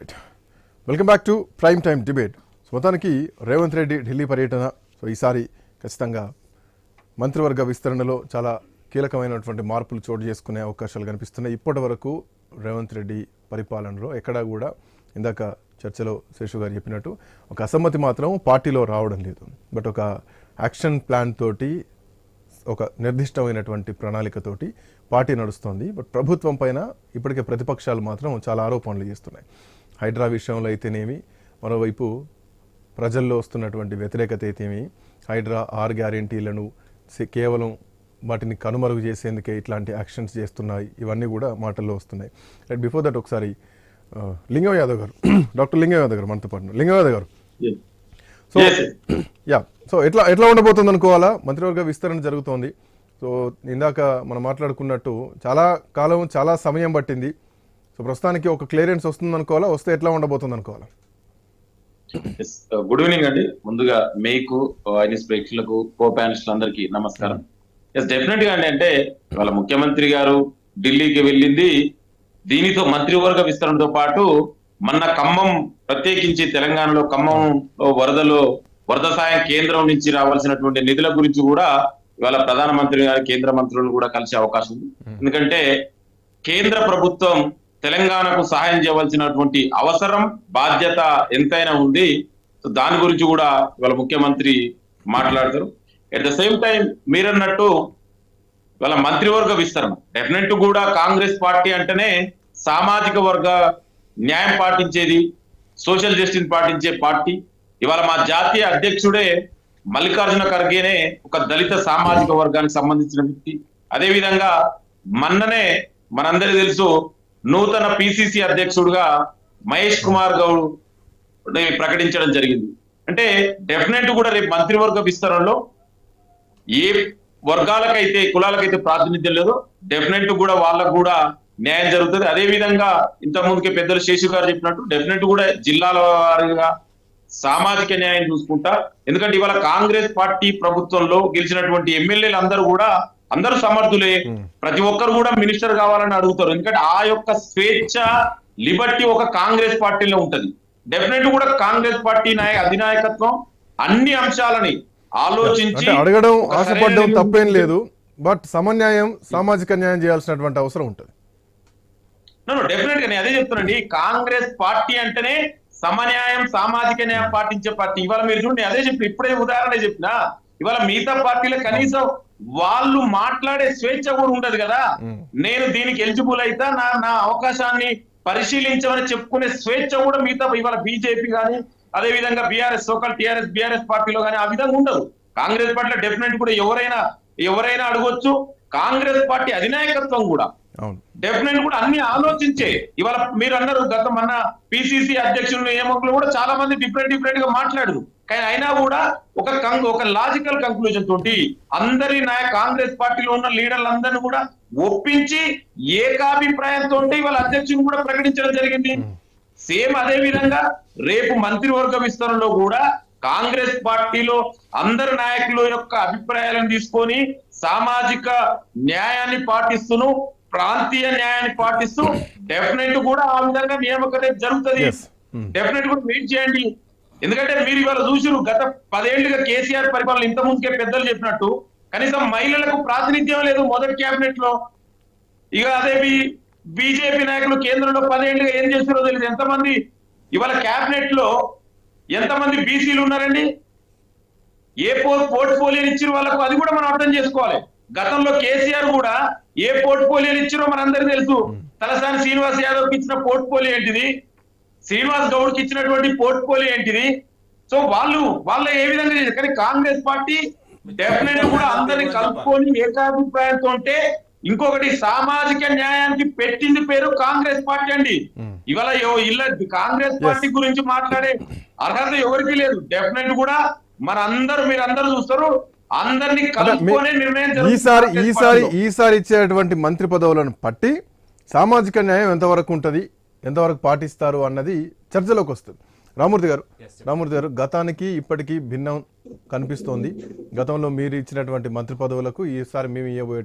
Right welcome back to prime time debate so మొత్తానికి రేవంత్ రెడ్డి ఢిల్లీ పర్యటన. So ఈసారి ఖచ్చితంగా మంత్రివర్గ విస్తరణలో చాలా కీలకమైనటువంటి మార్పులు చోటు చేసుకునే అవకాశాలు కనిపిస్తున్నాయి. ఇప్పటి వరకు రేవంత్ రెడ్డి పరిపాలనలో ఎక్కడా కూడా ఇందాక చర్చలో శేషు గారు చెప్పినట్టు ఒక అసమ్మతి మాత్రం పార్టీలో రావడం లేదు. బట్ ఒక యాక్షన్ ప్లాన్ తోటి ఒక నిర్దిష్టమైనటువంటి ప్రణాళికతోటి పార్టీ నడుస్తోంది. బట్ ప్రభుత్వం పైన ఇప్పటికే ప్రతిపక్షాలు మాత్రం చాలా ఆరోపణలు చేస్తున్నాయి. హైడ్రా విషయంలో అయితేనేమి మరోవైపు ప్రజల్లో వస్తున్నటువంటి వ్యతిరేకత అయితేమి హైడ్రా ఆర్ గ్యారెంటీలను కేవలం వాటిని కనుమరుగు చేసేందుకే ఇట్లాంటి యాక్షన్స్ చేస్తున్నాయి. ఇవన్నీ కూడా మాటల్లో వస్తున్నాయి. రైట్ బిఫోర్ దట్ ఒకసారి లింగం యాదవ్ గారు డాక్టర్ లింగం యాదవ్ గారు మనతో పాటు. లింగం యాదవ్ గారు. సో. యా సో ఎట్లా ఎట్లా ఉండబోతుంది అనుకోవాలా మంత్రివర్గ విస్తరణ జరుగుతోంది. సో ఇందాక మనం మాట్లాడుకున్నట్టు చాలా కాలం చాలా సమయం పట్టింది. సో ప్రస్తుతానికి ఒక క్లియరెన్స్ వస్తుంది అనుకోవాలా వస్తే ఎట్లా ఉండబోతుంది అనుకోవాలా. Uh, గుడ్ ఈవినింగ్ అండి. ముందుగా మీకు ఐనిస్ ప్రేక్షకులకు కో ప్యానలిస్టులు అందరికీ నమస్కారం. ఎస్ డెఫినెట్గా అండి. అంటే వాళ్ళ ముఖ్యమంత్రి గారు ఢిల్లీకి వెళ్ళింది. దీనితో మంత్రివర్గ విస్తరణతో పాటు మొన్న ఖమ్మం ప్రత్యేకించి తెలంగాణలో ఖమ్మంలో వరదలో వరద సాయం కేంద్రం నుంచి రావాల్సినటువంటి నిధుల గురించి కూడా ఇవాళ ప్రధానమంత్రి గారు కేంద్ర మంత్రులు కూడా కలిసే అవకాశం ఉంది. ఎందుకంటే కేంద్ర ప్రభుత్వం తెలంగాణకు సహాయం చేయవలసినటువంటి అవసరం బాధ్యత ఎంతైనా ఉంది. దాని గురించి కూడా ఇవాళ ముఖ్యమంత్రి మాట్లాడతారు. ఎట్ ద సేమ్ టైం మీరన్నట్టు ఇవాళ మంత్రివర్గ విస్తరణ. డెఫినెట్ కూడా కాంగ్రెస్ పార్టీ అంటేనే సామాజిక వర్గ న్యాయం పాటించేది సోషల్ జస్టిస్ పాటించే పార్టీ. ఇవాళ మా జాతీయ అధ్యక్షుడే మల్లికార్జున ఖర్గేనే ఒక దళిత సామాజిక వర్గానికి సంబంధించిన వ్యక్తి. అదేవిధంగా మన్ననే మనందరికీ తెలుసు నూతన పిసిసి అధ్యక్షుడుగా మహేష్ కుమార్ గౌడ్ ప్రకటించడం జరిగింది. అంటే డెఫినెట్ కూడా రేపు మంత్రివర్గ విస్తరణలో ఏ వర్గాలకైతే కులాలకైతే ప్రాతినిధ్యం లేదో డెఫినెట్ కూడా వాళ్ళకు కూడా న్యాయం జరుగుతుంది. అదే విధంగా ఇంత ముందుకే పెద్దలు శేషు గారు చెప్పినట్టు డెఫినెట్ కూడా జిల్లాల వారిగా సామాజిక న్యాయం చూసుకుంటా. ఎందుకంటే ఇవాళ కాంగ్రెస్ పార్టీ ప్రభుత్వంలో గెలిచినటువంటి ఎమ్మెల్యేలు అందరూ కూడా అందరూ సమర్థులే. ప్రతి ఒక్కరు కూడా మినిస్టర్ కావాలని అడుగుతారు. ఎందుకంటే ఆ యొక్క స్వేచ్ఛ లిబర్టీ ఒక కాంగ్రెస్ పార్టీలో ఉంటది. డెఫినెట్ కూడా కాంగ్రెస్ పార్టీ నాయ అధినాయకత్వం అన్ని అంశాలని ఆలోచించి అడగడం ఆశపడడం తప్పేం లేదు. బట్ సమన్యాయం సామాజిక న్యాయం చేయాల్సినటువంటి అవసరం ఉంటుంది. డెఫినెట్గా నేను అదే చెప్తానండి కాంగ్రెస్ పార్టీ అంటేనే సమన్యాయం సామాజిక న్యాయం పాటించే పార్టీ. ఇవాళ మీరు చూడండి అదే చెప్పి ఇప్పుడే ఉదాహరణ చెప్పిన. ఇవాళ మిగతా పార్టీలో కనీసం వాళ్ళు మాట్లాడే స్వేచ్ఛ కూడా ఉండదు కదా. నేను దీనికి ఎలిజిబుల్ అయితే నా నా అవకాశాన్ని పరిశీలించమని చెప్పుకునే స్వేచ్ఛ కూడా మిగతా ఇవాళ బీజేపీ కానీ అదే విధంగా బీఆర్ఎస్ సోకల్ టిఆర్ఎస్ బీఆర్ఎస్ పార్టీలో కానీ ఆ విధంగా ఉండదు. కాంగ్రెస్ పార్టీలో డెఫినెట్ కూడా ఎవరైనా ఎవరైనా అడగొచ్చు. కాంగ్రెస్ పార్టీ అధినాయకత్వం కూడా డెఫినెట్ కూడా అన్ని ఆలోచించే. ఇవాళ మీరు అన్నారు గత మన పిసిసి అధ్యక్షులు నియామకులు కూడా చాలా మంది డిఫరెంట్ డిఫరెంట్గా మాట్లాడరు. కానీ అయినా కూడా ఒక కం- ఒక లాజికల్ కంక్లూజన్ తోటి అందరి నాయ కాంగ్రెస్ పార్టీలో ఉన్న లీడర్లందరినీ కూడా ఒప్పించి ఏకాభిప్రాయంతో ఇవాళ అధ్యక్షుని కూడా ప్రకటించడం జరిగింది. సేమ్ అదే విధంగా రేపు మంత్రివర్గ విస్తరణలో కూడా కాంగ్రెస్ పార్టీలో అందరు నాయకుల యొక్క అభిప్రాయాలను తీసుకొని సామాజిక న్యాయాన్ని పాటిస్తూను. ప్రాంతీయ న్యాయాన్ని పాటిస్తూ డెఫినెట్ కూడా ఆ విధంగా నియామకం జరుగుతుంది. Yes. Hmm. డెఫినెట్ కూడా వెయిట్ చేయండి. ఎందుకంటే మీరు ఇవాళ చూసిరు గత పదేళ్ళుగా కేసీఆర్ పరిపాలన ఇంత ముందుకే పెద్దలు చెప్పినట్టు కనీసం మహిళలకు ప్రాతినిధ్యం లేదు మొదటి కేబినెట్లో ఇక అదే బీజేపీ నాయకులు కేంద్రంలో పదేళ్ళుగా ఏం చేస్తారో తెలియదు. ఎంతమంది ఇవాళ కేబినెట్లో ఎంతమంది బీసీలు ఉన్నారండి? ఏ పోర్ట్ఫోలియో ఇచ్చిన వాళ్ళకు? అది కూడా మనం అర్థం చేసుకోవాలి. గతంలో కేసీఆర్ కూడా ఏ పోర్ట్ఫోలియో ఇచ్చారో మనందరికీ తెలుసు. తలసాని శ్రీనివాస్ యాదవ్కి ఇచ్చిన పోర్ట్ఫోలియో ఏంటిది? శ్రీనివాస్ గౌడ్కి ఇచ్చినటువంటి పోర్ట్ఫోలియో ఏంటిది? సో వాళ్ళు వాళ్ళ ఏ విధంగా చేశారు? కానీ కాంగ్రెస్ పార్టీ డెఫినెట్ కూడా అందరిని కలుపుకొని ఏకాభిప్రాయంతో ఉంటే ఇంకొకటి సామాజిక న్యాయానికి పెట్టింది పేరు కాంగ్రెస్ పార్టీ అండి. ఇవాళ ఇల్ల కాంగ్రెస్ పార్టీ గురించి మాట్లాడే అర్హత ఎవరికి లేదు. డెఫినెట్ కూడా మన అందరూ మీరు అందరూ చూస్తారు ఈసారి ఈసారి. ఈసారి ఇచ్చేటువంటి మంత్రి పదవులను పట్టి సామాజిక న్యాయం ఎంతవరకు ఉంటుంది ఎంతవరకు పాటిస్తారు అన్నది చర్చలోకి వస్తుంది. రామూర్తి గారు రామూర్తి గారు గతానికి ఇప్పటికీ భిన్నం కనిపిస్తోంది. గతంలో మీరు ఇచ్చినటువంటి మంత్రి పదవులకు ఈసారి మేము ఇవ్వబోయే